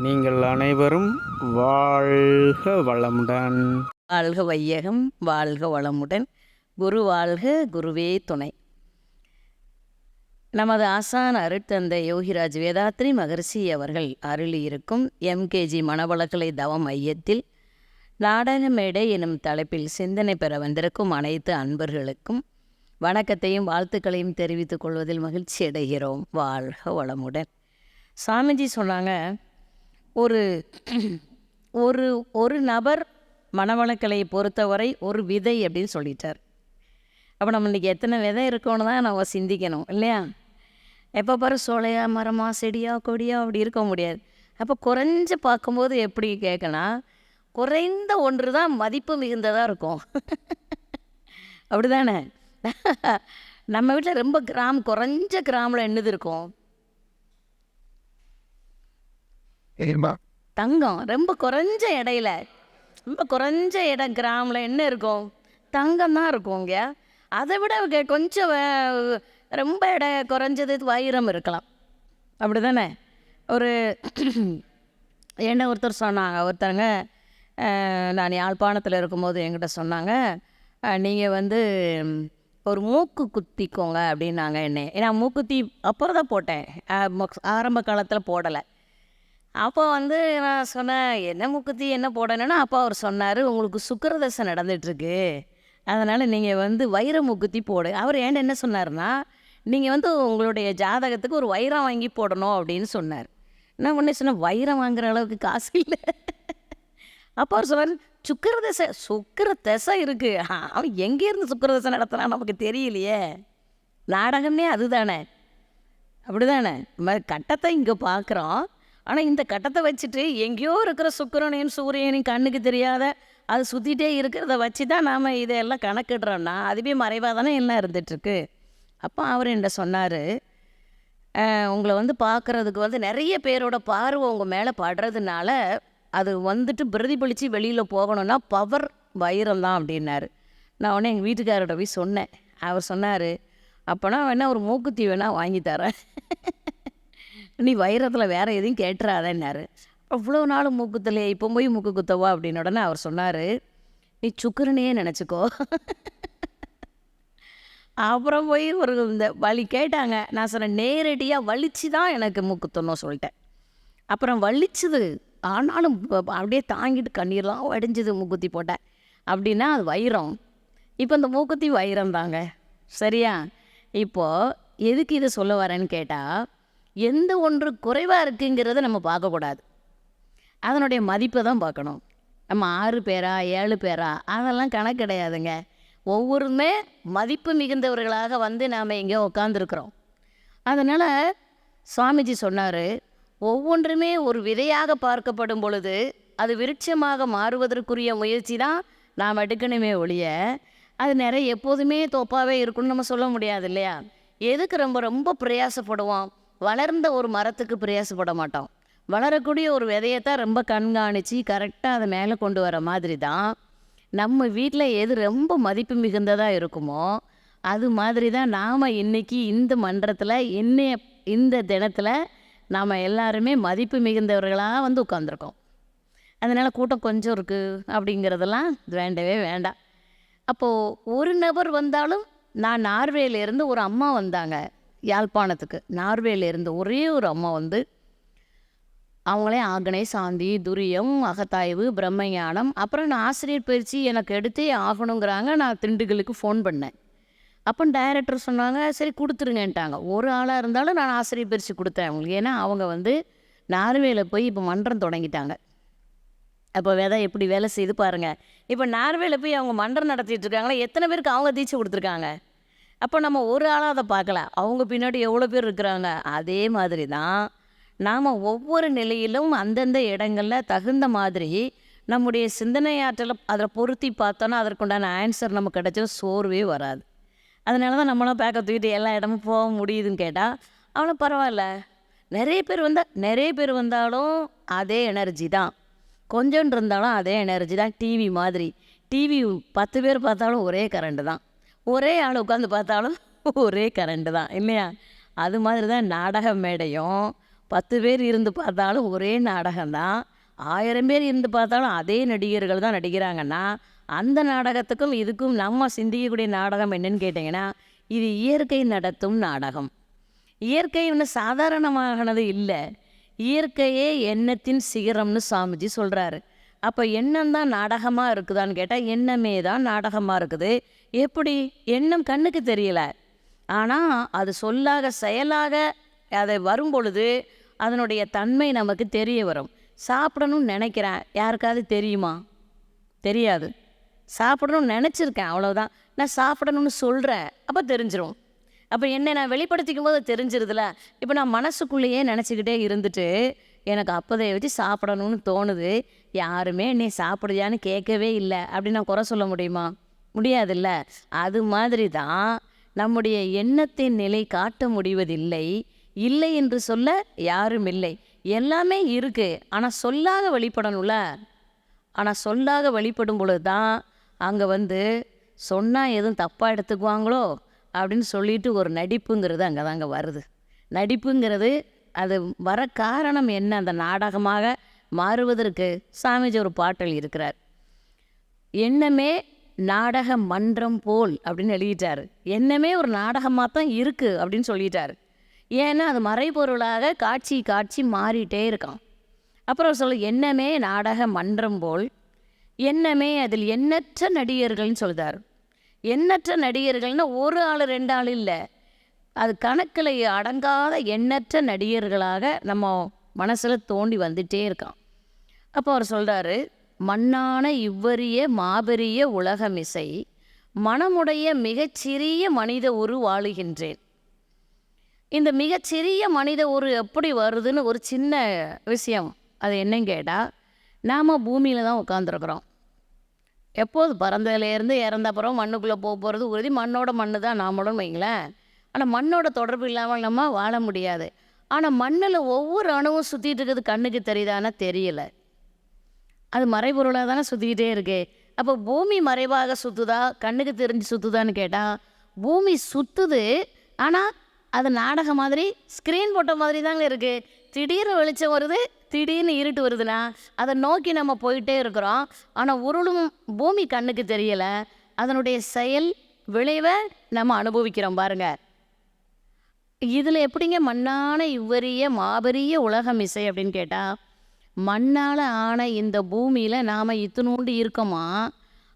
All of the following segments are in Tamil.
நீங்கள் அனைவரும் வாழ்க வளமுடன். வாழ்க வையகம் வாழ்க வளமுடன். குரு வாழ்க குருவே துணை. நமது ஆசான் அருட்தந்தை யோகிராஜ் வேதாத்ரி மகர்ஷி அவர்கள் அருளியிருக்கும் எம்கேஜி மனவளக்கலை தவம் மையத்தில் நாடக மேடை எனும் தலைப்பில் சிந்தனை பெற வந்திருக்கும் அனைத்து அன்பர்களுக்கும் வணக்கத்தையும் வாழ்த்துக்களையும் தெரிவித்துக் கொள்வதில் மகிழ்ச்சி அடைகிறோம். வாழ்க வளமுடன். சாமிஜி சொன்னாங்க ஒரு ஒரு ஒரு நபர் மனவளக்கலையை பொறுத்தவரை ஒரு விதை அப்படின்னு சொல்லிட்டார். அப்போ நம்ம இன்றைக்கி எத்தனை விதை இருக்கோன்னு தான் நம்ம சிந்திக்கணும் இல்லையா? எப்போ பாரு சோலையா மரமா செடியா கொடியா அப்படி இருக்க முடியாது. அப்போ குறைஞ்சு பார்க்கும்போது எப்படி கேட்கணும் குறைந்த ஒன்று தான் மதிப்பு மிகுந்ததாக இருக்கும். அப்படி தானே நம்ம வீட்டில் ரொம்ப கிராம் குறைஞ்ச கிராமில் என்னது இருக்கும். தங்கம் ரொம்ப குறைஞ்ச இடையில ரொம்ப குறைஞ்ச இடம் கிராமில் என்ன இருக்கும்? தங்கம் தான் இருக்கும் இங்கே. அதை விட கொஞ்சம் ரொம்ப இட குறைஞ்சது வைரம் இருக்கலாம். அப்படி தானே ஒரு என்ன ஒருத்தர் சொன்னாங்க ஒருத்தருங்க நான் யாழ்ப்பாணத்தில் இருக்கும்போது என்கிட்ட சொன்னாங்க நீங்கள் வந்து ஒரு மூக்கு குத்திக்கோங்க அப்படின்னாங்க என்னை. ஏன்னா மூக்குத்தி அப்புறம் தான் போட்டேன் ஆரம்ப காலத்தில் போடலை. அப்போ வந்து நான் சொன்னேன் என்ன முக்குத்தி என்ன போடணும்னா? அப்போ அவர் சொன்னார் உங்களுக்கு சுக்கரதசை நடந்துகிட்ருக்கு அதனால் நீங்கள் வந்து வைர முக்குத்தி போடு. அவர் ஏன் என்ன சொன்னார்னா நீங்கள் வந்து உங்களுடைய ஜாதகத்துக்கு ஒரு வைரம் வாங்கி போடணும் அப்படின்னு சொன்னார். நான் உடனே சொன்னேன் வைரம் வாங்குற அளவுக்கு காசு இல்லை. அப்போ அவர் சொன்னார் சுக்கர தசை சுக்கர தசை இருக்குது அவன் எங்கேருந்து சுக்கர தசை நடத்துனா நமக்கு தெரியலையே. நாடகமே அதுதானே. அப்படிதானே. நம்ம கட்டத்தை இங்கே பார்க்குறோம் ஆனால் இந்த கட்டத்தை வச்சுட்டு எங்கேயோ இருக்கிற சுக்கரனையும் சூரியனையும் கண்ணுக்கு தெரியாத அது சுற்றிட்டே இருக்கிறத வச்சு தான் நாம் இதையெல்லாம் கணக்கிடுறோம்னா அதுவே மறைவாக தானே எல்லாம் இருந்துகிட்ருக்கு அப்போ அவர் என்ன சொன்னார் உங்களை வந்து பார்க்குறதுக்கு வந்து நிறைய பேரோட பார்வை உங்கள் மேலே படுறதுனால அது வந்துட்டு பிரதிபலித்து வெளியில் போகணும்னா பவர் வைரம் தான் அப்படின்னாரு. நான் உடனே எங்கள் வீட்டுக்காரோட போய் சொன்னேன். அவர் சொன்னார் அப்போனா வேணால் ஒரு மூக்குத்தி வேணால் வாங்கி தரேன். நீ வைரத்தில் வேறு எதையும் கேட்டுறாதேன்னாரு. அவ்வளோ நாள் மூக்குத்தலையே இப்போ போய் மூக்கு குத்தவா? அப்படின்னு உடனே அவர் சொன்னார் நீ சுக்கரனையே நினச்சிக்கோ. அப்புறம் போய் ஒரு இந்த வலி கேட்டாங்க. நான் சொன்னேன் நேரடியாக வலிச்சு தான் எனக்கு மூக்குத்தணும் சொல்லிட்டேன். அப்புறம் வலிச்சுது. ஆனாலும் அப்படியே தாங்கிட்டு கண்ணீர்லாம் வடிஞ்சுது மூக்குத்தி போட்டேன் அப்படின்னா அது வைரம். இப்போ இந்த மூக்குத்தி வைரம் தாங்க. சரியா? இப்போது எதுக்கு இதை சொல்ல வரேன்னு கேட்டால் எந்த ஒன்று குறைவாக இருக்குங்கிறத நம்ம பார்க்கக்கூடாது. அதனுடைய மதிப்பை தான் பார்க்கணும். நம்ம ஆறு பேரா ஏழு பேரா அதெல்லாம் கணக்கு கிடையாதுங்க. ஒவ்வொருமே மதிப்பு மிகுந்தவர்களாக வந்து நாம் எங்கேயோ உட்காந்துருக்குறோம் அதனால் சுவாமிஜி சொன்னார் ஒவ்வொன்றுமே ஒரு விதையாக பார்க்கப்படும் பொழுது அது விருட்சமாக மாறுவதற்குரிய முயற்சி தான் நாம் எடுக்கணுமே ஒழிய அது நிறைய எப்போதுமே தோப்பாகவே இருக்கும்னு நம்ம சொல்ல முடியாது இல்லையா? எதுக்கு ரொம்ப ரொம்ப பிரயாசப்படுவோம்? வளர்ந்த ஒரு மரத்துக்கு பிரயாசப்பட மாட்டோம். வளரக்கூடிய ஒரு விதையத்தான் ரொம்ப கண்காணித்து கரெக்டாக அதை மேலே கொண்டு வர மாதிரி தான். நம்ம வீட்டில் எது ரொம்ப மதிப்பு மிகுந்ததாக இருக்குமோ அது மாதிரி தான் நாம் இன்னைக்கு இந்த மன்றத்தில் இன்னைய இந்த தினத்தில் நாம் எல்லாருமே மதிப்பு மிகுந்தவர்களாக வந்து உட்காந்துருக்கோம் அதனால் கூட்டம் கொஞ்சம் இருக்குது அப்படிங்கிறதெல்லாம் வேண்டவே வேண்டாம். அப்போது ஒரு நபர் வந்தாலும் நான் நார்வேலேருந்து ஒரு அம்மா வந்தாங்க. யாழ்ப்பாணத்துக்கு. நார்வேலேருந்து ஒரே ஒரு அம்மா வந்து அவங்களே ஆகனை சாந்தி துரியம் அகத்தாய்வு பிரம்மஞானம். அப்புறம் நான் ஆசிரியர் பயிற்சி எனக்கு எடுத்தே ஆகணுங்கிறாங்க. நான் திண்டுக்கலுக்கு ஃபோன் பண்ணேன். அப்போ டைரக்டர் சொன்னாங்க சரி கொடுத்துருங்கன்ட்டாங்க. ஒரு ஆளாக இருந்தாலும் நான் ஆசிரியர் பயிற்சி கொடுத்தேன் அவங்களுக்கு. ஏன்னா அவங்க வந்து நார்வேல போய் இப்போ மன்றம் தொடங்கிட்டாங்க. அப்போ விதை எப்படி வேலை செய்து பாருங்கள் இப்போ நார்வேல போய் அவங்க மன்றம் நடத்திட்டு இருக்காங்களா? எத்தனை பேருக்கு அவங்க தீட்சை கொடுத்துருக்காங்க? அப்போ நம்ம ஒரு ஆளாக அதை பார்க்கல. அவங்க பின்னாடி எவ்வளோ பேர் இருக்கிறாங்க? அதே மாதிரி தான் நாம் ஒவ்வொரு நிலையிலும் அந்தந்த இடங்களில் தகுந்த மாதிரி நம்முடைய சிந்தனை ஆற்றலை அதை பொருத்தி பார்த்தோன்னா அதற்குண்டான ஆன்சர் நமக்கு கிடச்சா சோர்வே வராது. அதனால தான் நம்மளும் பேக்க தூக்கிட்டு எல்லா இடமும் போக முடியுதுன்னு கேட்டால் அவ்வளோ பரவாயில்ல. நிறைய பேர் வந்தால் நிறைய பேர் வந்தாலும் அதே எனர்ஜி தான். கொஞ்சம் இருந்தாலும் அதே எனர்ஜி தான். டிவி மாதிரி. டிவி பத்து பேர் பார்த்தாலும் ஒரே கரண்ட் தான். ஒரே ஆள் உட்காந்து பார்த்தாலும் ஒரே கரண்ட் தான். இல்லையா? அது மாதிரி தான் நாடக மேடையும். பத்து பேர் இருந்து பார்த்தாலும் ஒரே நாடகம்தான் ஆயிரம் பேர் இருந்து பார்த்தாலும் அதே நடிகர்கள் தான் நடிக்கிறாங்கன்னா அந்த நாடகத்துக்கும் இதுக்கும் நம்ம சிந்திக்கக்கூடிய நாடகம் என்னன்னு கேட்டிங்கன்னா இது இயற்கை நடத்தும் நாடகம். இயற்கை ஒன்று சாதாரணமாகனது இல்லை. இயற்கையே எண்ணத்தின் சிகரம்னு சாமிஜி சொல்கிறாரு அப்போ எண்ணம் தான் நாடகமாக இருக்குதான்னு கேட்டால் எண்ணமே தான் நாடகமாக இருக்குது. எப்படி? எண்ணம் கண்ணுக்கு தெரியல. ஆனால் அது சொல்லாக செயலாக அதை வரும் பொழுது அதனுடைய தன்மை நமக்கு தெரிய வரும். சாப்பிடணும்னு நினைக்கிறேன். யாருக்காவது தெரியுமா? தெரியாது. சாப்பிடணும்னு நினச்சிருக்கேன் அவ்வளோதான் நான் சாப்பிடணும்னு சொல்கிறேன் அப்போ தெரிஞ்சிரும். அப்போ என்னை நான் வெளிப்படுத்திக்கும் போது தெரிஞ்சிருதுல. இப்போ நான் மனசுக்குள்ளேயே நினச்சிக்கிட்டே இருந்துட்டு எனக்கு அப்போதைய வச்சு சாப்பிடணும்னு தோணுது. யாருமே நீ சாப்பிடுறியான்னு கேட்கவே இல்லை. அப்படின்னு நான் குறை சொல்ல முடியுமா? முடியாதுல்ல. அது மாதிரி தான் நம்முடைய எண்ணத்தின் நிலை காட்ட முடிவதில்லை. இல்லை என்று சொல்ல யாரும் இல்லை. எல்லாமே இருக்குது ஆனால் சொல்லாக வெளிப்படணும்ல ஆனால் சொல்லாக வெளிப்படும் பொழுது தான் அங்கே வந்து சொன்னால் எதுவும் தப்பாக எடுத்துக்குவாங்களோ அப்படின்னு சொல்லிட்டு ஒரு நடிப்புங்கிறது அங்கே தாங்க வருது. நடிப்புங்கிறது அது வர காரணம் என்ன? அந்த நாடகமாக மாறுவதற்கு சாமிஜி ஒரு பாட்டல் இருக்கிறார். எண்ணமே நாடக மன்றம் போல் அப்படின்னு எழுதிட்டாரு. எண்ணமே ஒரு நாடகமாக தான் இருக்குது அப்படின்னு சொல்லிட்டார். ஏன்னா அது மறைபொருளாக காட்சி காட்சி மாறிட்டே இருக்கான் அப்புறம் சொல்ல எண்ணமே நாடக மன்றம் போல் எண்ணமே அதில் எண்ணற்ற நடிகர்கள்னு சொல்கிறார் எண்ணற்ற நடிகர்கள்னால் ஒரு ஆள் ரெண்டு ஆள் இல்லை. அது கணக்கில் அடங்காத எண்ணற்ற நடிகர்களாக நம்ம மனசில் தோண்டி வந்துட்டே இருக்கான். அப்போ அவர் சொல்கிறாரு மண்ணான இவ்வரிய மாபெரிய உலகமிசை மனமுடைய மிகச்சிறிய மனித உரு வாழுகின்றேன். இந்த மிகச்சிறிய மனித உரு எப்படி வருதுன்னு ஒரு சின்ன விஷயம். அது என்னன்னு கேட்டால் நாம் பூமியில் தான் உட்காந்துருக்குறோம் எப்போது பிறந்ததுலேருந்து இறந்த அப்புறம் மண்ணுக்குள்ளே போக போகிறது உறுதி மண்ணோட மண்ணு தான் நாமளும் வைங்களேன். ஆனால் மண்ணோட தொடர்பு இல்லாமல் நம்ம வாழ முடியாது. ஆனால் மண்ணில் ஒவ்வொரு அணுவும் சுற்றிட்டு இருக்கிறது கண்ணுக்கு தெரியுதானா தெரியல. அது மறைபொருளாக தானே சுற்றிக்கிட்டே இருக்கு. அப்போ பூமி மறைவாக சுற்றுதா கண்ணுக்கு தெரிஞ்சு சுற்றுதான்னு கேட்டால் பூமி சுற்றுது ஆனால் அது நாடகம் மாதிரி ஸ்க்ரீன் போட்ட மாதிரி தாங்க இருக்குது திடீர்னு வெளிச்சம் வருது திடீர்னு இருட்டு வருதுன்னா அதை நோக்கி நம்ம போயிட்டே இருக்கிறோம். ஆனால் உருளும் பூமி கண்ணுக்கு தெரியலை. அதனுடைய செயல் விளைவை நம்ம அனுபவிக்கிறோம் பாருங்கள் இதில் எப்படிங்க மண்ணான இவ்வரிய மாபெரிய உலகம் இசை அப்படின்னு கேட்டால் மண்ணால் ஆன இந்த பூமியில் நாம் இத்தினூண்டு இருக்கோமா?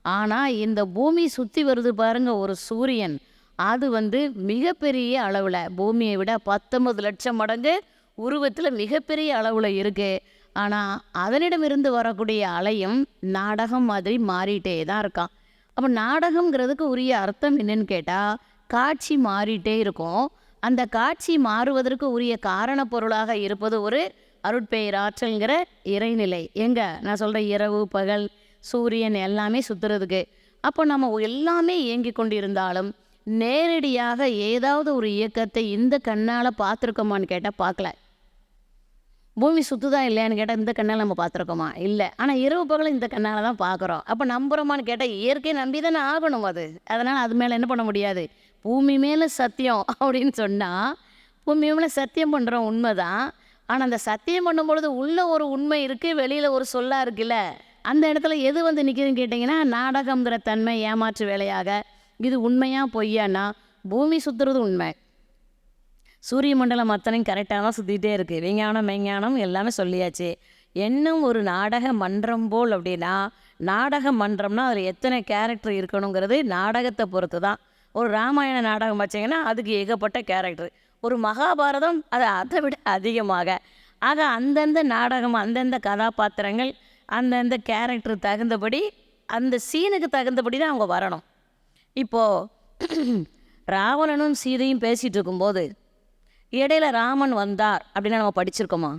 ஆனால் இந்த பூமி சுற்றி வருது பாருங்க ஒரு சூரியன். அது வந்து மிகப்பெரிய அளவில் பூமியை விட பத்தொன்பது லட்சம் மடங்கு உருவத்தில் மிகப்பெரிய அளவில் இருக்குது ஆனால் அதனிடமிருந்து வரக்கூடிய அலையும் நாடகம் மாதிரி மாறிட்டே தான் இருக்கான். அப்போ நாடகங்கிறதுக்கு உரிய அர்த்தம் என்னன்னு கேட்டால் காட்சி மாறிட்டே இருக்கும். அந்த காட்சி மாறுவதற்கு உரிய காரண பொருளாக இருப்பது ஒரு அருட்பெயராற்றல்ங்கிற இறைநிலை. எங்க? நான் சொல்கிற இரவு பகல் சூரியன் எல்லாமே சுற்றுறதுக்கு அப்போ நம்ம எல்லாமே இயங்கி கொண்டிருந்தாலும் நேரடியாக ஏதாவது ஒரு இயக்கத்தை இந்த கண்ணால் பார்த்துருக்கோமான்னு கேட்டால் பார்க்கல. பூமி சுற்றுதா இல்லையான்னு கேட்டால் இந்த கண்ணால் நம்ம பார்த்துருக்கோமா? இல்லை. ஆனால் இரவு பகலும் இந்த கண்ணால் தான் பார்க்குறோம். அப்போ நம்புகிறோமான்னு கேட்டால் இயற்கை நம்பி தானே ஆகணும் அது. அதனால் அது மேலே என்ன பண்ண முடியாது? பூமி மேலே சத்தியம் அப்படின்னு சொன்னால் பூமி மேலே சத்தியம் பண்ணுறோம் உண்மைதான். ஆனால் அந்த சத்தியம் பண்ணும்பொழுது உள்ள ஒரு உண்மை இருக்குது வெளியில் ஒரு சொல்லாக இருக்குல்ல அந்த இடத்துல எது வந்து நிற்கிதுன்னு கேட்டிங்கன்னா நாடகம்ங்கிற தன்மை ஏமாற்று வேலையாக. இது உண்மையாக பொய்யானா? பூமி சுற்றுறது உண்மை. சூரிய மண்டலம் அத்தனையும் கரெக்டாக தான் சுற்றிட்டே இருக்குது விஞ்ஞானம் மெஞ்ஞானம் எல்லாமே சொல்லியாச்சு. இன்னும் ஒரு நாடக மன்றம் போல் அப்படின்னா நாடக மன்றம்னா அதில் எத்தனை கேரக்டர் இருக்கணுங்கிறது நாடகத்தை பொறுத்து தான் ஒரு ராமாயண நாடகம் வச்சிங்கன்னா அதுக்கு ஏகப்பட்ட கேரக்டர் ஒரு மகாபாரதம் அது அதை விட அதிகமாக. ஆக அந்தந்த நாடகம் அந்தந்த கதாபாத்திரங்கள் அந்தந்த கேரக்டர் தகுந்தபடி அந்த சீனுக்கு தகுந்தபடி தான் அவங்க வரணும். இப்போது ராவணனும் சீதையும் பேசிகிட்டு இருக்கும்போது இடையில ராமன் வந்தார் அப்படின்னு நம்ம படிச்சிருக்கோமா?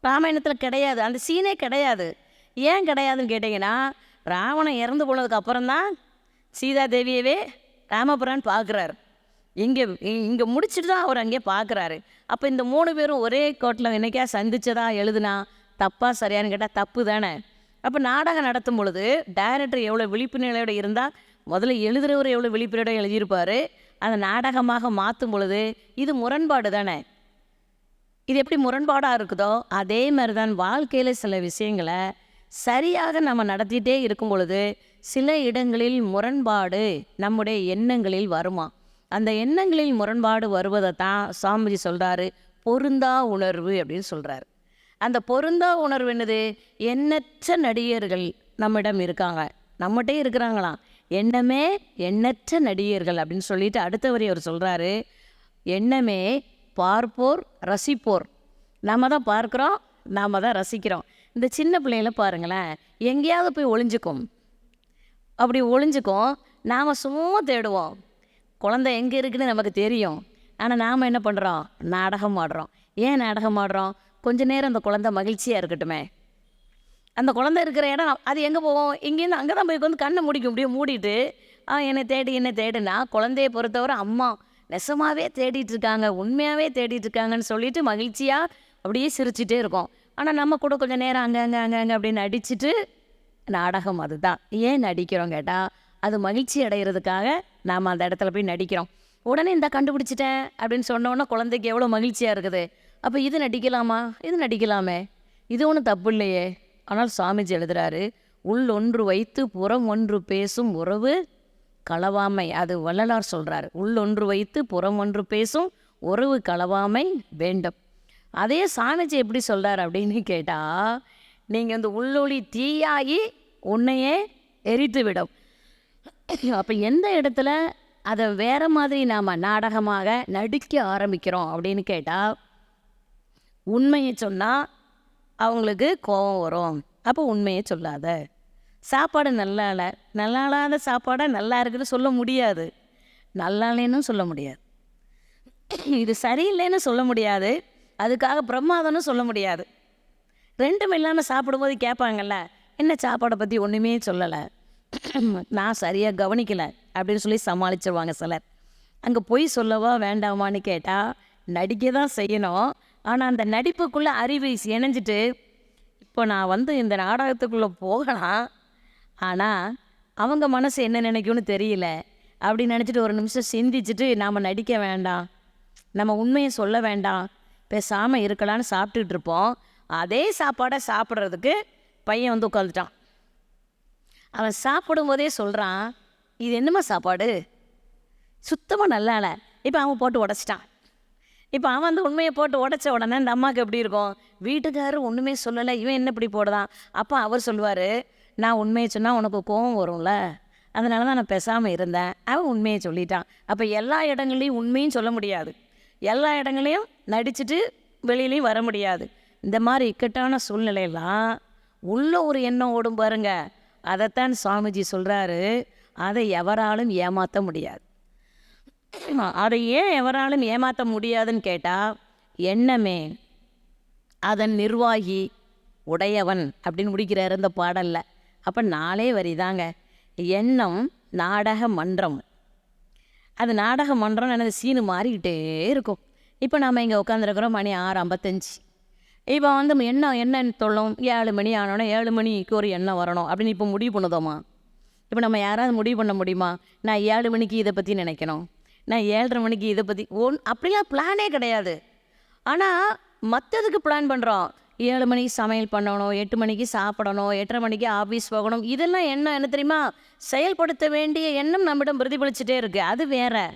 ராமாயணத்தில் கிடையாது. அந்த சீனே கிடையாது. ஏன் கிடையாதுன்னு கேட்டிங்கன்னா ராவணன் இறந்து போனதுக்கு அப்புறம்தான் தேவியவே ராமபுரான் பார்க்குறாரு. இங்கே இங்கே முடிச்சுட்டு தான் அவர் அங்கே பார்க்குறாரு. அப்போ இந்த மூணு பேரும் ஒரே கோட்டில் என்னைக்கா சந்திச்சதா எழுதுனா? தப்பா சரியான்னு கேட்டால் தப்பு தானே. அப்போ நாடகம் நடத்தும் பொழுது டைரக்டர் எவ்வளோ விழிப்புணர்வோடு இருந்தால் முதல்ல எழுதுகிறவர் எவ்வளோ விழிப்புணர்வோட எழுதியிருப்பார் அதை நாடகமாக மாற்றும் பொழுது இது முரண்பாடு தானே. இது எப்படி முரண்பாடாக இருக்குதோ அதே மாதிரி தான் வாழ்க்கையில் சில விஷயங்களை சரியாக நம்ம நடத்திட்டே இருக்கும் பொழுது சில இடங்களில் முரண்பாடு நம்முடைய எண்ணங்களில் வருமா? அந்த எண்ணங்களில் முரண்பாடு வருவதை தான் சாமிஜி சொல்கிறாரு பொருந்தா உணர்வு அப்படின்னு சொல்கிறாரு அந்த பொருந்தா உணர்வு என்னது? எண்ணற்ற நடிகர்கள் நம்மிடம் இருக்காங்க. நம்மகிட்டே இருக்கிறாங்களாம். எண்ணமே எண்ணற்ற நடிகர்கள் அப்படின்னு சொல்லிட்டு அடுத்த வரி அவர் சொல்கிறாரு எண்ணமே பார்ப்போர் ரசிப்போர். நம்ம தான் பார்க்குறோம் நாம தான் ரசிக்கிறோம். இந்த சின்ன பிள்ளைகள பாருங்களேன் எங்கேயாவது போய் ஒளிஞ்சுக்கும். அப்படி ஒளிஞ்சுக்கும் நாம் சும்மா தேடுவோம். குழந்தை எங்கே இருக்குன்னு நமக்கு தெரியும். ஆனால் நாம் என்ன பண்ணுறோம் நாடகம் ஆடுறோம். ஏன் நாடகம் ஆடுறோம்? கொஞ்ச நேரம் அந்த குழந்தை மகிழ்ச்சியாக இருக்கட்டுமே. அந்த குழந்தை இருக்கிற இடம் அது எங்கே போவோம்? இங்கேருந்து அங்கே தான் போய் வந்து கண்ணை முடிக்க அப்படியே மூடிட்டு ஆ என்னை தேடி என்னை தேடுனா குழந்தைய பொறுத்தவரை அம்மா நெசமாகவே தேடிட்டு இருக்காங்க உண்மையாகவே தேடிட்டு இருக்காங்கன்னு சொல்லிட்டு மகிழ்ச்சியாக அப்படியே சிரிச்சிட்டே இருக்கோம். ஆனால் நம்ம கூட கொஞ்சம் நேரம் அங்கே அங்கே அங்கே அங்கே அப்படின்னு அடிச்சுட்டு நாடகம் அதுதான். ஏன் நடிக்கிறோம் கேட்டால் அது மகிழ்ச்சி அடைகிறதுக்காக நாம் அந்த இடத்துல போய் நடிக்கிறோம். உடனே இந்த கண்டுபிடிச்சிட்டேன் அப்படின்னு சொன்னோன்னே குழந்தைக்கு எவ்வளோ மகிழ்ச்சியாக இருக்குது. அப்போ இது நடிக்கலாமா? இது நடிக்கலாமே. இது ஒன்றும் தப்பு இல்லையே. ஆனால் சாமிஜி எழுதுறாரு உள் ஒன்று வைத்து புறம் ஒன்று பேசும் உறவு களவாமை. அது வள்ளலார் சொல்கிறார் உள் ஒன்று வைத்து புறம் ஒன்று பேசும் உறவு களவாமை வேண்டும். அதே சாமிஜி எப்படி சொல்கிறார் அப்படின்னு கேட்டால் நீங்கள் இந்த உள்ளொளி தீயாகி உன்னையே எரித்து விடும். அப்போ எந்த இடத்துல அதை வேறு மாதிரி நாம் நாடகமாக நடிக்க ஆரம்பிக்கிறோம் அப்படின்னு கேட்டால் உண்மையை சொன்னால் அவங்களுக்கு கோபம் வரும். அப்போ உண்மையை சொல்லாத. சாப்பாடு நல்லா இல்லை. நல்லா இல்லாத சாப்பாடை நல்லா இருக்குன்னு சொல்ல முடியாது. நல்லா இல்லைன்னு சொல்ல முடியாது. இது சரியில்லைன்னு சொல்ல முடியாது. அதுக்காக பிரமாதம்னு சொல்ல முடியாது. ரெண்டும் இல்லாமல் சாப்பிடும்போது கேட்பாங்கல்ல என்ன சாப்பாடை பற்றி ஒன்றுமே சொல்லலை. நான் சரியாக கவனிக்கலை அப்படின்னு சொல்லி சமாளிச்சிருவாங்க சிலர். அங்கே பொய் சொல்லவா வேண்டாமான்னு கேட்டால் நடிக்க தான் செய்யணும். ஆனால் அந்த நடிப்புக்குள்ளே அறிவை இணைஞ்சிட்டு இப்போ நான் வந்து இந்த நாடகத்துக்குள்ளே போகலாம். ஆனால் அவங்க மனசு என்ன நினைக்கும்னு தெரியல. அப்படி நினச்சிட்டு ஒரு நிமிஷம் சிந்திச்சுட்டு நாம் நடிக்க வேண்டாம். நம்ம உண்மையை சொல்ல வேண்டாம். பேசாமல் இருக்கலாம்னு சாப்பிட்டுட்டு இருப்போம் அதே சாப்பாடை சாப்பிட்றதுக்கு பையன் வந்து உட்காந்துட்டான் அவன் சாப்பிடும்போதே சொல்கிறான் இது என்னம்மா சாப்பாடு? சுத்தமாக நல்லா இல்லை. இப்போ அவன் போட்டு உடச்சிட்டான். இப்போ அவன் வந்து உண்மையை போட்டு உடச்ச உடனே இந்த அம்மாவுக்கு எப்படி இருக்கும்? வீட்டுக்காரர் ஒன்றுமே சொல்லலை இவன் என்ன இப்படி போடுதான் அப்போ அவர் சொல்லுவார் நான் உண்மையை சொன்னால் உனக்கு கோபம் வரும்ல. அதனால தான் நான் பேசாமல் இருந்தேன். அவன் உண்மையை சொல்லிட்டான். அப்போ எல்லா இடங்கள்லையும் உண்மையும் சொல்ல முடியாது. எல்லா இடங்களையும் நடிச்சுட்டு வெளியிலையும் வர முடியாது. இந்த மாதிரி இக்கட்டான சூழ்நிலையெல்லாம் உள்ள ஒரு எண்ணம் ஓடும் பாருங்க. அதைத்தான் சுவாமிஜி சொல்கிறாரு அதை எவராலும் ஏமாற்ற முடியாது. அதை ஏன் எவராலும் ஏமாற்ற முடியாதுன்னு கேட்டால் எண்ணமே அதன் நிர்வாகி உடையவன் அப்படின்னு முடிக்கிறார் இந்த பாடலில். அப்போ நாளே வரிதாங்க. எண்ணம் நாடக மன்றம். அது நாடக மன்றம் எனது சீனு மாறிக்கிட்டே இருக்கும். இப்போ நாம் இங்கே உட்காந்துருக்குறோம் மணி ஆறு ஐம்பத்தஞ்சு. இப்போ வந்து எண்ணம் என்னன்னு சொல்லும்? ஏழு மணி ஆனோடனே ஏழு மணிக்கு ஒரு எண்ணம் வரணும். அப்படின்னு இப்போ முடிவு பண்ணுதோமா? இப்போ நம்ம யாராவது முடிவு பண்ண முடியுமா? நான் ஏழு மணிக்கு இதை பற்றி நினைக்கணும். நான் ஏழரை மணிக்கு இதை பற்றி ஒன் அப்படிலாம் பிளானே கிடையாது. ஆனால் மற்றதுக்கு பிளான் பண்ணுறோம் ஏழு மணிக்கு சமையல் பண்ணணும் எட்டு மணிக்கு சாப்பிடணும் எட்டரை மணிக்கு ஆஃபீஸ் போகணும். இதெல்லாம் எண்ணம் என்ன தெரியுமா? செயல்படுத்த வேண்டிய எண்ணம் நம்மிடம் பிரதிபலிச்சுட்டே இருக்குது அது வேறு.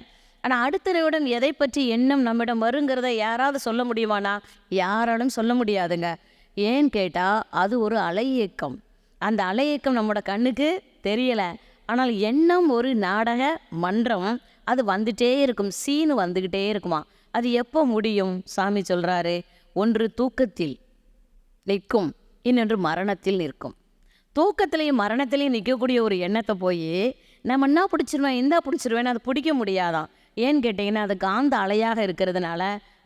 ஆனால் அடுத்த நிமிடம் எதை பற்றி எண்ணம் நம்மிடம் வருங்கிறத யாராவது சொல்ல முடியுமானா? யாராலும் சொல்ல முடியாதுங்க. ஏன்னு கேட்டால் அது ஒரு அலை இயக்கம். அந்த அலை இயக்கம் நம்மளோட கண்ணுக்கு தெரியலை. ஆனால் எண்ணம் ஒரு நாடக மன்றம். அது வந்துட்டே இருக்கும். சீனு வந்துக்கிட்டே இருக்குமா? அது எப்போ முடியும்? சாமி சொல்கிறாரு ஒன்று தூக்கத்தில் நிற்கும் இன்னொன்று மரணத்தில் நிற்கும். தூக்கத்திலையும் மரணத்திலையும் நிற்கக்கூடிய ஒரு எண்ணத்தை போய் நம்ம என்ன பிடிச்சிருவேன் இந்தா பிடிச்சிருவேன்னு அது பிடிக்க முடியாதான். ஏன்னு கேட்டிங்கன்னா அது காந்த அலையாக இருக்கிறதுனால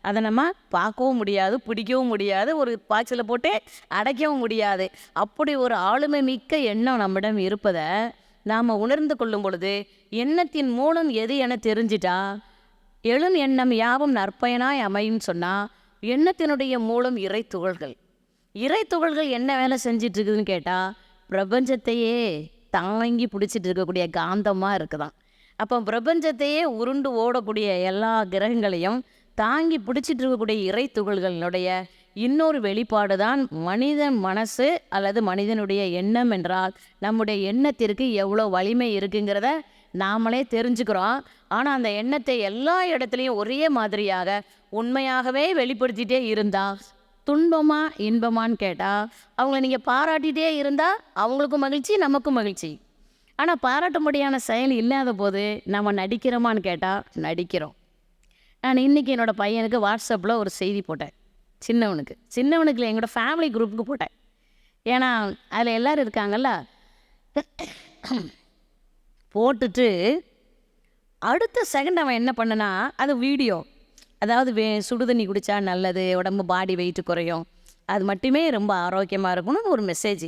அதை நம்ம பார்க்கவும் முடியாது பிடிக்கவும் முடியாது ஒரு பாய்ச்சலை போட்டு அடைக்கவும் முடியாது. அப்படி ஒரு ஆளுமை மிக்க எண்ணம் நம்மிடம் இருப்பதை நாம் உணர்ந்து கொள்ளும் பொழுது எண்ணத்தின் மூலம் எது என தெரிஞ்சிட்டா எழும் எண்ணம் யாவும் நற்பயனாய் அமையும் சொன்னால் எண்ணத்தினுடைய மூலம் இறை துகள்கள். இறை துகள்கள் என்ன வேலை செஞ்சிட்ருக்குதுன்னு கேட்டால் பிரபஞ்சத்தையே தாங்கி பிடிச்சிட்டு இருக்கக்கூடிய காந்தமாக இருக்குதான். அப்போ பிரபஞ்சத்தையே உருண்டு ஓடக்கூடிய எல்லா கிரகங்களையும் தாங்கி பிடிச்சிட்டு இருக்கக்கூடிய இறை துகள்களினுடைய இன்னொரு வெளிப்பாடு தான் மனிதன் மனசு அல்லது மனிதனுடைய எண்ணம் என்றால் நம்முடைய எண்ணத்திற்கு எவ்வளோ வலிமை இருக்குங்கிறத நாமளே தெரிஞ்சுக்கிறோம். ஆனால் அந்த எண்ணத்தை எல்லா இடத்துலையும் ஒரே மாதிரியாக உண்மையாகவே வெளிப்படுத்திகிட்டே இருந்தால் துன்பமா இன்பமான்னு கேட்டால் அவங்கள நீங்கள் பாராட்டிகிட்டே இருந்தால் அவங்களுக்கும் மகிழ்ச்சி நமக்கும் மகிழ்ச்சி. ஆனால் பாராட்டும்படியான செயல் இல்லாத போது நம்ம நடிக்கிறோமான்னு கேட்டால் நடிக்கிறோம். நான் இன்றைக்கி என்னோடய பையனுக்கு வாட்ஸ்அப்பில் ஒரு செய்தி போட்டேன். சின்னவனுக்கு. சின்னவனுக்கு இல்லை, எங்களோட ஃபேமிலி குரூப்புக்கு போட்டேன். ஏன்னா அதில் எல்லோரும் இருக்காங்கல்ல? போட்டுட்டு அடுத்த செகண்ட் அவன் என்ன பண்ணனா அது வீடியோ அதாவது வே சுடுதண்ணி குடித்தா நல்லது உடம்பு பாடி வெயிட் குறையும். அது மட்டுமே ரொம்ப ஆரோக்கியமாக இருக்கணும்னு ஒரு மெசேஜ்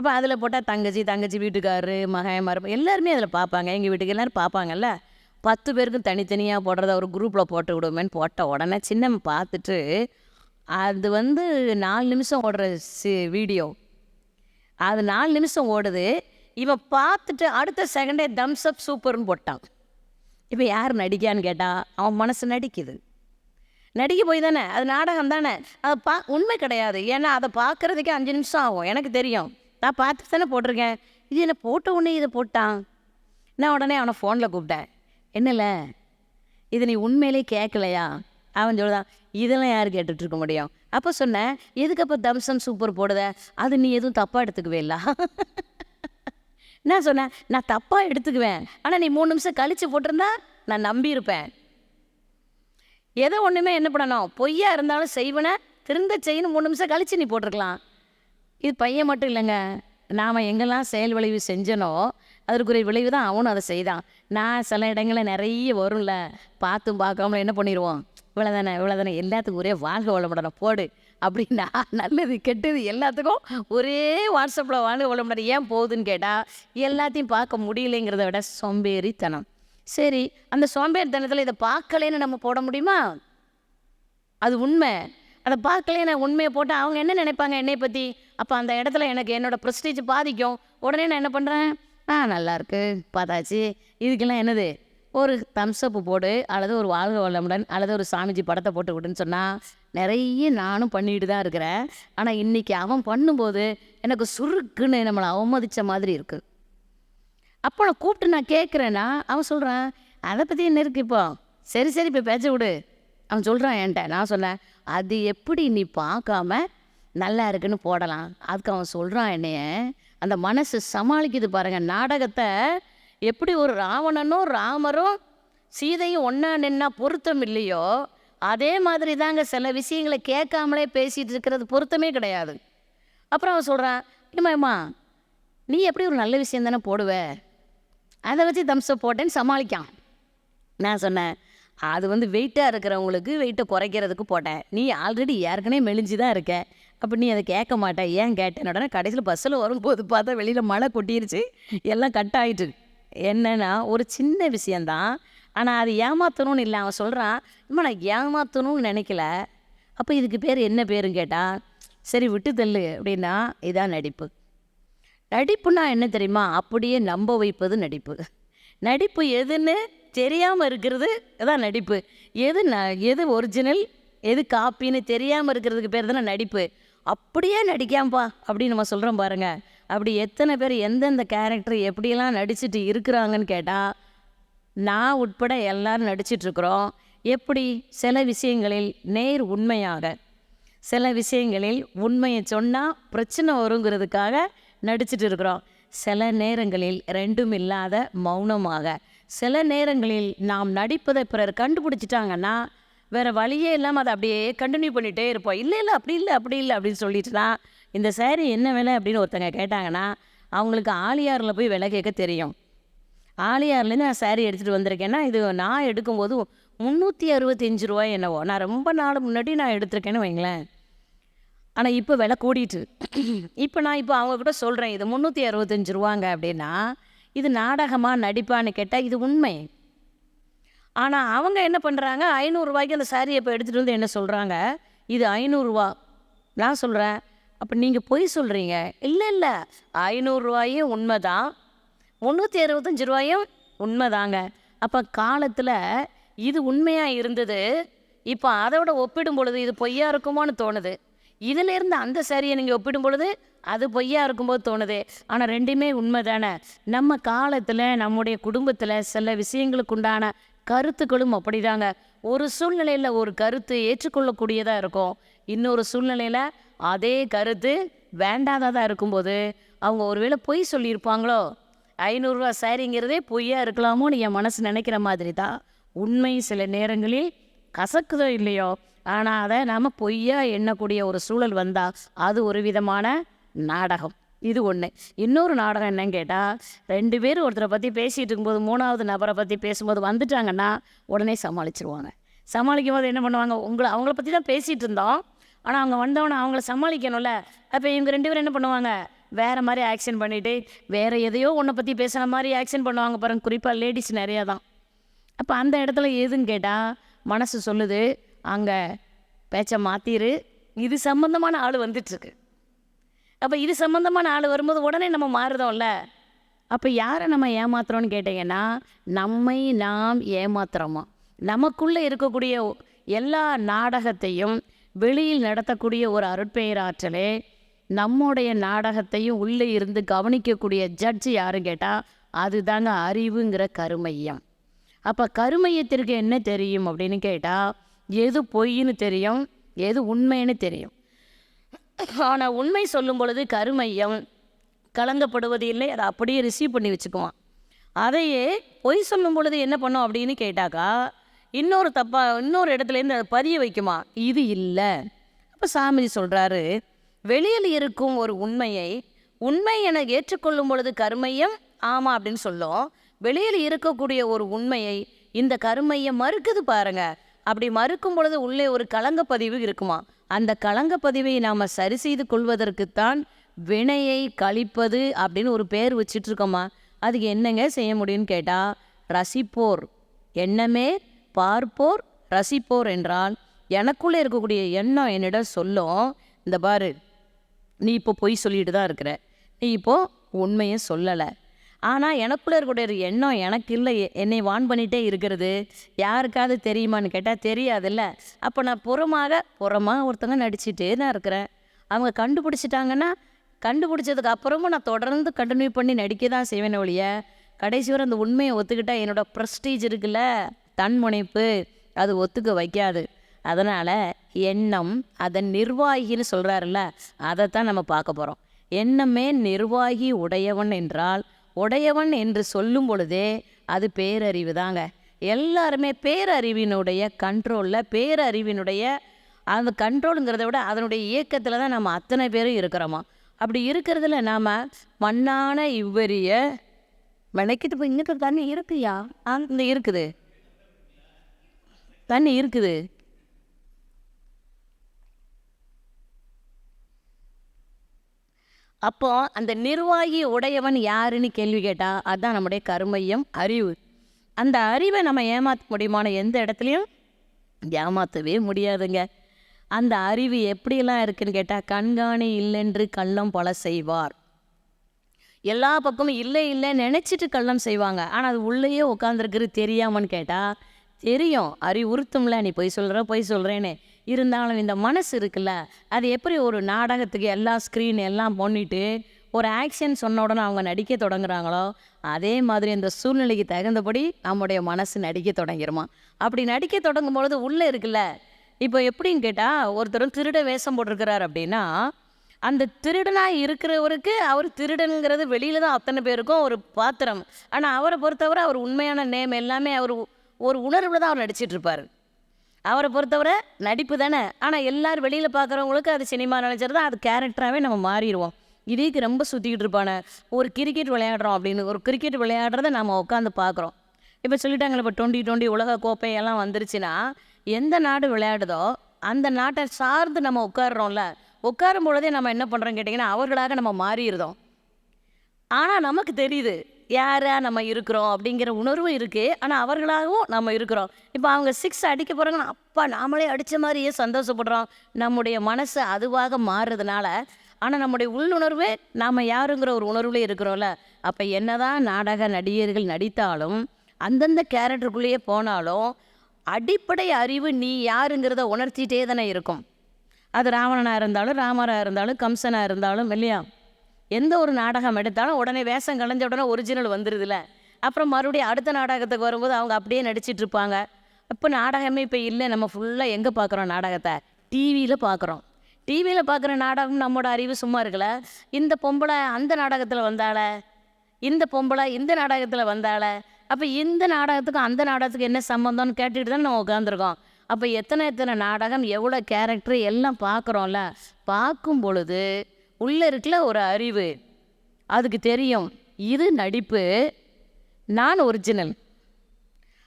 அப்போ அதில் போட்டால் தங்கச்சி தங்கச்சி வீட்டுக்காரரு மகன் மரும எல்லாருமே அதில் பார்ப்பாங்க எங்கள் வீட்டுக்கு எல்லோரும் பார்ப்பாங்கல்ல பத்து பேருக்கும் தனித்தனியாக போடுறத ஒரு குரூப்பில் போட்டு விடுவேன்னு போட்ட உடனே சின்னம் பார்த்துட்டு அது வந்து நாலு நிமிஷம் ஓடுற சி வீடியோ. அது நாலு நிமிஷம் ஓடுது. இவன் பார்த்துட்டு அடுத்த செகண்டே தம்ஸ் அப் சூப்பர்னு போட்டான். இப்போ யார் நடிக்கான்னு கேட்டால் அவன் மனசு நடிக்குது. நடிக்க போய் தானே? அது நாடகம் தானே? அது பா உண்மை கிடையாது. ஏன்னா அதை பார்க்குறதுக்கே அஞ்சு நிமிஷம் ஆகும். எனக்கு தெரியும். நான் பார்த்து தானே போட்டிருக்கேன். இது என்ன போட்ட உடனே இதை போட்டான்? நான் உடனே அவனை ஃபோனில் கூப்பிட்டேன். என்னல இது நீ உண்மையிலே கேட்கலையா? அவன் சொல்லுதான் இதெல்லாம் யார் கேட்டுட்ருக்க முடியும்? அப்போ சொன்னேன் எதுக்கு அப்போ தம்சம் சூப்பர் போடுத? அது நீ எதுவும் தப்பாக எடுத்துக்கவே இல்லை? நான் சொன்னேன் நான் தப்பாக எடுத்துக்குவேன். ஆனால் நீ மூணு நிமிஷம் கழித்து போட்டிருந்தா நான் நம்பியிருப்பேன். எதை ஒன்றுமே என்ன பண்ணணும்? பொய்யா இருந்தாலும் செய்வன திருந்த செய்யணும் மூணு நிமிஷம் கழித்து நீ போட்டிருக்கலாம். இது பையன் மட்டும் இல்லைங்க. நாம் எங்கெல்லாம் செயல் விளைவு செஞ்சனோ அதற்குரிய விளைவு தான் அவனும் அதை செய்தான். நான் சில இடங்களில் நிறைய வரும்ல பார்த்தும் பார்க்காம என்ன பண்ணிடுவோம் இவ்வளோதானே இவ்வளோதானே எல்லாத்துக்கும் ஒரே வாழ்க வளமுடனே போடு. அப்படின்னா நல்லது கெட்டது எல்லாத்துக்கும் ஒரே வாட்ஸ்அப்பில் வாழ்க வளமுடனே ஏன் போகுதுன்னு கேட்டால் எல்லாத்தையும் பார்க்க முடியலைங்கிறத விட சோம்பேறித்தனம். சரி அந்த சோம்பேறித்தனத்தில் இதை பார்க்கலேன்னு நம்ம போட முடியுமா? அது உண்மை. அதை பார்க்கலையே நான் உண்மையை போட்டால் அவங்க என்ன நினைப்பாங்க என்னை பற்றி அப்போ அந்த இடத்துல எனக்கு என்னோட ப்ரெஸ்டீஜ் பாதிக்கும். உடனே நான் என்ன பண்ணுறேன் ஆ நல்லாயிருக்கு பார்த்தாச்சு. இதுக்கெல்லாம் என்னது? ஒரு தம்ஸ்அப்பு போடு அல்லது ஒரு வாழ்க வளமுடன் அல்லது ஒரு சாமிஜி படத்தை போட்டு விடுன்னு சொன்னால் நிறைய நானும் பண்ணிட்டு தான் இருக்கிறேன். ஆனால் இன்றைக்கி அவன் பண்ணும்போது எனக்கு சுருக்குன்னு நம்மளை அவமதித்த மாதிரி இருக்குது அப்போ நான் கூப்பிட்டு நான் கேட்குறேன்னா அவன் சொல்கிறான் அதை பற்றி என்ன இருக்கு இப்போ? சரி சரி இப்போ பேச்ச விடு. அவன் சொல்கிறான் என்கிட்ட நான் சொன்னேன் அது எப்படி நீ பார்க்காம நல்லா இருக்குன்னு போடலாம். அதுக்கு அவன் சொல்கிறான் என்னைய அந்த மனசு சமாளிக்குது பாருங்கள் நாடகத்தை எப்படி ஒரு ராவணனும் ராமரும் சீதையும் ஒன்றா நின்னா பொருத்தம் இல்லையோ அதே மாதிரி தாங்க சில விஷயங்களை கேட்காமலே பேசிகிட்டு இருக்கிறது பொருத்தமே கிடையாது. அப்புறம் அவன் சொல்கிறான் இல்லைம்மா நீ எப்படி ஒரு நல்ல விஷயம் தானே போடுவ? அதை வச்சு தம்ஸ்அப் போட்டேன்னு சமாளிக்கான். நான் சொன்னேன் அது வந்து வெயிட்டாக இருக்கிறவங்களுக்கு வெயிட்டை குறைக்கிறதுக்கு போட்டேன். நீ ஆல்ரெடி ஏற்கனவே மெலிஞ்சு தான் இருக்க. அப்போ நீ அதை கேட்க மாட்டேன் ஏன் கேட்டேன்? உடனே கடைசியில் பஸ்ஸில் வரும்போது பார்த்தா வெளியில் மழை கொட்டிருச்சு. எல்லாம் கட் ஆகிட்டு என்னென்னா ஒரு சின்ன விஷயந்தான் ஆனால் அது ஏமாற்றணும்னு இல்லை. அவன் சொல்கிறான் இம்மா நான் ஏமாற்றணும்னு நினைக்கல. அப்போ இதுக்கு பேர் என்ன பேருன்னு கேட்டால் சரி விட்டு தள்ளு. அப்படின்னா இதான் நடிப்பு. நடிப்புனா என்ன தெரியுமா? அப்படியே நம்ப வைப்பது நடிப்பு. நடிப்பு எதுன்னு தெரியாமல் இருக்கிறது தான் நடிப்பு. எது ந எது ஒரிஜினல் எது காப்பின்னு தெரியாமல் இருக்கிறதுக்கு பேர் தானே நடிப்பு. அப்படியே நடிக்காம்பா அப்படின்னு நம்ம சொல்கிறோம் பாருங்கள் அப்படி எத்தனை பேர் எந்தெந்த கேரக்டர் எப்படியெல்லாம் நடிச்சிட்டு இருக்கிறாங்கன்னு கேட்டால் நான் உட்பட எல்லோரும் நடிச்சிட்டு இருக்கிறோம். எப்படி? சில விஷயங்களில் நேர் உண்மையாக. சில விஷயங்களில் உண்மையை சொன்னால் பிரச்சனை வருங்கிறதுக்காக நடிச்சிட்டு இருக்கிறோம். சில நேரங்களில் ரெண்டும் இல்லாத மௌனமாக. சில நேரங்களில் நாம் நடிப்பதை பிறர் கண்டுபிடிச்சிட்டாங்கன்னா வேறு வழியே இல்லாமல் அதை அப்படியே கண்டினியூ பண்ணிகிட்டே இருப்போம். இல்லை இல்லை அப்படி இல்லை அப்படி இல்லை அப்படின்னு சொல்லிட்டுனா இந்த சேரீ என்ன விலை அப்படின்னு ஒருத்தங்க கேட்டாங்கன்னா அவங்களுக்கு ஆலியாரில் போய் விலை கேட்க தெரியும். ஆலியார்லேருந்து நான் சேரீ எடுத்துகிட்டு வந்திருக்கேன்னா இது நான் எடுக்கும்போது முந்நூற்றி அறுபத்தஞ்சு ரூபாய் என்னவோ. நான் ரொம்ப நாள் முன்னாடி நான் எடுத்திருக்கேன்னு வைங்களேன். ஆனால் இப்போ விலை கூடிட்டு. இப்போ நான் இப்போ அவங்க கூட சொல்கிறேன் இது முந்நூற்றி அறுபத்தஞ்சு ரூபாங்க அப்படின்னா இது நாடகமாக நடிப்பான்னு கேட்டால் இது உண்மை. ஆனால் அவங்க என்ன பண்ணுறாங்க ஐநூறுரூவாய்க்கு அந்த சாரியை இப்போ எடுத்துகிட்டு வந்து என்ன சொல்கிறாங்க இது ஐநூறுரூவா நான் சொல்கிறேன் அப்போ நீங்கள் பொய் சொல்கிறீங்க இல்லை இல்லை. ஐநூறுரூவாயும் உண்மை தான் முந்நூற்றி அறுபத்தஞ்சு ரூபாயும் உண்மைதாங்க. அப்போ காலத்தில் இது உண்மையாக இருந்தது. இப்போ அதோட ஒப்பிடும் பொழுது இது பொய்யா இருக்குமோன்னு தோணுது. இதிலேருந்து அந்த சாரியை நீங்கள் ஒப்பிடும் பொழுது அது பொய்யா இருக்கும்போது தோணுது. ஆனால் ரெண்டுமே உண்மை தானே நம்ம காலத்தில் நம்முடைய குடும்பத்தில் சில விஷயங்களுக்கு உண்டான கருத்துக்களும் அப்படிதாங்க. ஒரு சூழ்நிலையில் ஒரு கருத்து ஏற்றுக்கொள்ளக்கூடியதாக இருக்கும். இன்னொரு சூழ்நிலையில் அதே கருத்து வேண்டாததாக இருக்கும்போது அவங்க ஒருவேளை பொய் சொல்லியிருப்பாங்களோ? ஐநூறுரூவா சாரிங்கிறதே பொய்யா இருக்கலாமோன்னு என் மனசு நினைக்கிற மாதிரி தான். உண்மை சில நேரங்களில் கசக்குதோ இல்லையோ? ஆனால் அதை நாம் பொய்யாக எண்ணக்கூடிய ஒரு சூழல் வந்தால் அது ஒரு விதமான நாடகம். இது ஒன்று இன்னொரு நாடகம் என்னன்னு கேட்டால் ரெண்டு பேரும் ஒருத்தரை பற்றி பேசிகிட்டு இருக்கும்போது மூணாவது நபரை பற்றி பேசும்போது வந்துட்டாங்கன்னா உடனே சமாளிச்சிருவாங்க. சமாளிக்கும் போது என்ன பண்ணுவாங்க? உங்களை அவங்கள பற்றி தான் பேசிகிட்டு இருந்தோம். ஆனால் அவங்க வந்தவொடனே அவங்கள சமாளிக்கணும்ல. அப்போ இவங்க ரெண்டு பேரும் என்ன பண்ணுவாங்க? வேறு மாதிரி ஆக்ஷன் பண்ணிவிட்டு வேறு எதையோ ஒன்றை பற்றி பேசுகிற மாதிரி ஆக்ஷன் பண்ணுவாங்க பாருங்க. குறிப்பாக லேடிஸ் நிறையா தான். அப்போ அந்த இடத்துல எதுன்னு கேட்டால் மனசு சொல்லுது அங்கே பேச்சை மாற்றிரு இது சம்மந்தமான ஆள் வந்துட்டுருக்கு அப்போ இது சம்மந்தமான ஆள் வரும்போது உடனே நம்ம மாறுதோம்ல. அப்போ யாரை நம்ம ஏமாத்துறோம்னு கேட்டிங்கன்னா நம்மை நாம் ஏமாத்துறோமா? நமக்குள்ளே இருக்கக்கூடிய எல்லா நாடகத்தையும் வெளியில் நடத்தக்கூடிய ஒரு அருட்பெயராற்றலே நம்முடைய நாடகத்தையும் உள்ளே இருந்து கவனிக்கக்கூடிய ஜட்ஜ் யாருன்னு கேட்டால் அதுதாங்க அறிவுங்கிற கருமையம். அப்போ கருமையத்திற்கு என்ன தெரியும் அப்படின்னு கேட்டால் எது பொய்ன்னு தெரியும் எது உண்மைன்னு தெரியும். ஆனால் உண்மை சொல்லும் பொழுது கருமையம் கலங்கப்படுவது இல்லை அதை அப்படியே ரிசீவ் பண்ணி வச்சுக்குவான். அதையே பொய் சொல்லும் பொழுது என்ன பண்ணும் அப்படின்னு கேட்டாக்கா இன்னொரு தப்பாக இன்னொரு இடத்துலேருந்து அதை பதிய வைக்குமா? இது இல்லை. அப்போ சாமி சொல்கிறாரு வெளியில் இருக்கும் ஒரு உண்மையை உண்மை என ஏற்றுக்கொள்ளும் பொழுது கருமையம் ஆமாம் அப்படின்னு சொல்லும். வெளியில் இருக்கக்கூடிய ஒரு உண்மையை இந்த கருமையை மறுக்குது பாருங்கள் அப்படி மறுக்கும் பொழுது உள்ளே ஒரு களங்கப்பதிவு இருக்குமா? அந்த களங்கப்பதிவை நாம் சரி செய்து கொள்வதற்குத்தான் வினையை கழிப்பது அப்படின்னு ஒரு பேர் வச்சிட்டு அதுக்கு என்னங்க செய்ய முடியும்னு கேட்டால் ரசிப்போர். எண்ணமே பார்ப்போர் ரசிப்போர் என்றால் எனக்குள்ளே இருக்கக்கூடிய எண்ணம் என்னிடம் சொல்லும். இந்த பாரு நீ இப்போ பொய் சொல்லிட்டு தான் இருக்கிற. நீ இப்போது உண்மையை சொல்லலை. ஆனால் எனக்குள்ளே இருக்கக்கூடிய ஒரு எண்ணம் எனக்கு இல்லை. என்னை வான் பண்ணிகிட்டே இருக்கிறது. யாருக்காவது தெரியுமான்னு கேட்டால் தெரியாதுல்ல. அப்போ நான் புறமாக புறமாக ஒருத்தங்க நடிச்சிட்டே தான் இருக்கிறேன். அவங்க கண்டுபிடிச்சிட்டாங்கன்னா கண்டுபிடிச்சதுக்கு அப்புறமும் நான் தொடர்ந்து கண்டினியூ பண்ணி நடிக்க தான் செய்வேன் ஒழிய கடைசி வரை அந்த உண்மையை ஒத்துக்கிட்டால் என்னோட ப்ரெஸ்டீஜ் இருக்குல்ல தன்முனைப்பு அது ஒத்துக்க வைக்காது. அதனால் எண்ணம் அதன் நிர்வாகின்னு சொல்கிறாருல்ல அதைத்தான் நம்ம பார்க்க போகிறோம் எண்ணமே நிர்வாகி உடையவன் என்றால் உடையவன் என்று சொல்லும் பொழுதே அது பேரறிவு தாங்க. எல்லாருமே பேரறிவினுடைய கண்ட்ரோலில் பேரறிவினுடைய அந்த கண்ட்ரோலுங்கிறத விட அதனுடைய இயக்கத்தில் தான் நம்ம அத்தனை பேரும் இருக்கிறோமா? அப்படி இருக்கிறதுல நாம் மண்ணான இவ்வரிய விளக்கிட்டு போய் இங்கிட்ட தண்ணி இருக்குயா? ஆ இந்த இருக்குது. தண்ணி இருக்குது. அப்போ அந்த நிர்வாகி உடையவன் யாருன்னு கேள்வி கேட்டால் அதுதான் நம்முடைய கருமையம் அறிவு. அந்த அறிவை நம்ம ஏமாற்ற முடியுமான எந்த இடத்துலையும் ஏமாற்றவே முடியாதுங்க. அந்த அறிவு எப்படியெல்லாம் இருக்குன்னு கேட்டால் கண்காணி இல்லைன்று கள்ளம் பல செய்வார். எல்லா பக்கமும் இல்லை இல்லை நினச்சிட்டு கள்ளம் செய்வாங்க. ஆனால் அது உள்ளேயே உட்காந்துருக்குறது தெரியாமன்னு கேட்டால் தெரியும். அறிவுறுத்தும்ல நீ பொய் சொல்கிற பொய் சொல்கிறேன்னு இருந்தாலும் இந்த மனசு இருக்குல்ல அது எப்படி ஒரு நாடகத்துக்கு எல்லா ஸ்க்ரீன் எல்லாம் பண்ணிட்டு ஒரு ஆக்ஷன் சொன்ன உடனே அவங்க நடிக்க தொடங்குறாங்களோ அதே மாதிரி இந்த சூழ்நிலைக்கு தகுந்தபடி நம்முடைய மனசு நடிக்க தொடங்கிருமா. அப்படி நடிக்க தொடங்கும் பொழுது உள்ளே இருக்குல்ல இப்போ எப்படின்னு கேட்டால் ஒருத்தரும் திருட வேஷம் போட்டிருக்கிறார் அப்படின்னா அந்த திருடனாக இருக்கிறவருக்கு அவர் திருடனுங்கிறது வெளியில் தான் அத்தனை பேருக்கும் ஒரு பாத்திரம். ஆனால் அவரை பொறுத்தவரை அவர் உண்மையான நேம் எல்லாமே அவர் ஒரு உணர்வில் தான் அவர் நடிச்சிட்டு இருப்பார். அவரை பொறுத்தவரை நடிப்பு தானே. ஆனால் எல்லாரும் வெளியில் பார்க்குறவங்களுக்கு அது சினிமா நினச்சிருந்தா அது கேரக்டராகவே நம்ம மாறிடுவோம். இதுக்கு ரொம்ப சுற்றிக்கிட்டு இருப்பானே. ஒரு கிரிக்கெட் விளையாடுறோம் அப்படின்னு ஒரு கிரிக்கெட் விளையாடுறத நம்ம உட்காந்து பார்க்குறோம் இப்போ சொல்லிட்டாங்களே இப்போ டுவெண்ட்டி டுவெண்ட்டி உலக கோப்பை எல்லாம் வந்துருச்சுன்னா எந்த நாடு விளையாடுதோ அந்த நாட்டை சார்ந்து நம்ம உட்காடுறோம்ல உட்காரும் பொழுதே நம்ம என்ன பண்ணுறோம் கேட்டிங்கன்னா அவர்களாக நம்ம மாறிடுறோம். ஆனால் நமக்கு தெரியுது யாரா நம்ம இருக்கிறோம் அப்படிங்கிற உணர்வும் இருக்குது ஆனால் அவர்களாகவும் நம்ம இருக்கிறோம். இப்போ அவங்க சிக்ஸ் அடிக்க போகிறாங்கன்னா அப்பா நாமளே அடித்த மாதிரியே சந்தோஷப்படுறோம். நம்முடைய மனசு அதுவாக மாறுறதுனால ஆனால் நம்முடைய உள்ளுணர்வு நாம் யாருங்கிற ஒரு உணர்வில் இருக்கிறோம்ல. அப்போ என்னதான் நாடக நடிகர்கள் நடித்தாலும் அந்தந்த கேரக்டருக்குள்ளேயே போனாலும் அடிப்படை அறிவு நீ யாருங்கிறத உணர்த்திட்டே தானே இருக்கும். அது ராவணனாக இருந்தாலும் ராமராக இருந்தாலும் கம்சனாக இருந்தாலும் இல்லையா? எந்த ஒரு நாடகம் எடுத்தாலும் உடனே வேஷம் கலைஞ்ச உடனே ஒரிஜினல் வந்துடுதுல அப்புறம் மறுபடியும் அடுத்த நாடகத்துக்கு வரும்போது அவங்க அப்படியே நடிச்சிட்டு இருப்பாங்க. இப்போ நாடகமே இப்போ இல்லை. நம்ம ஃபுல்லாக எங்கே பார்க்குறோம் நாடகத்தை? டிவியில் பார்க்குறோம் டிவியில் பார்க்குற நாடகம் நம்மளோட அறிவு சும்மா இருக்கல. இந்த பொம்பளை அந்த நாடகத்தில் வந்தால? இந்த பொம்பளை இந்த நாடகத்தில் வந்தால? அப்போ இந்த நாடகத்துக்கும் அந்த நாடகத்துக்கு என்ன சம்மந்தம்னு கேட்டுக்கிட்டு தான் நம்ம உட்காந்துருக்கோம் அப்போ எத்தனை எத்தனை நாடகம் எவ்வளோ கேரக்டர் எல்லாம் பார்க்குறோம்ல பார்க்கும் பொழுது உள்ளே இருக்கல ஒரு அறிவு. அதுக்கு தெரியும் இது நடிப்பு நான் ஒரிஜினல்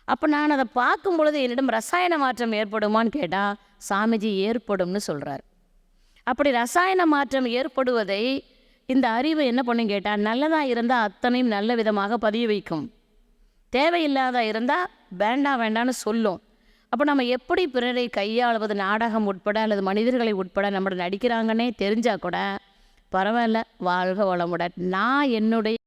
அப்போ நான் அதை பார்க்கும் பொழுது என்னிடம் ரசாயன மாற்றம் ஏற்படுமான்னு கேட்டால் சாமிஜி ஏற்படும்னு சொல்கிறார் அப்படி ரசாயன மாற்றம் ஏற்படுவதை இந்த அறிவு என்ன பண்ணும் கேட்டால் நல்லதாக இருந்தால் அத்தனையும் நல்ல விதமாக பதிய வைக்கும். தேவையில்லாத இருந்தால் வேண்டாம் வேண்டாம்னு சொல்லும். அப்போ நம்ம எப்படி பிறரை கையாளுவது நாடகம் உட்பட அல்லது மனிதர்களை உட்பட நம்ம நடிக்கிறாங்கன்னே தெரிஞ்சால் கூட பரவாயில்ல வாழ்க வளமுடன். நான் என்னுடைய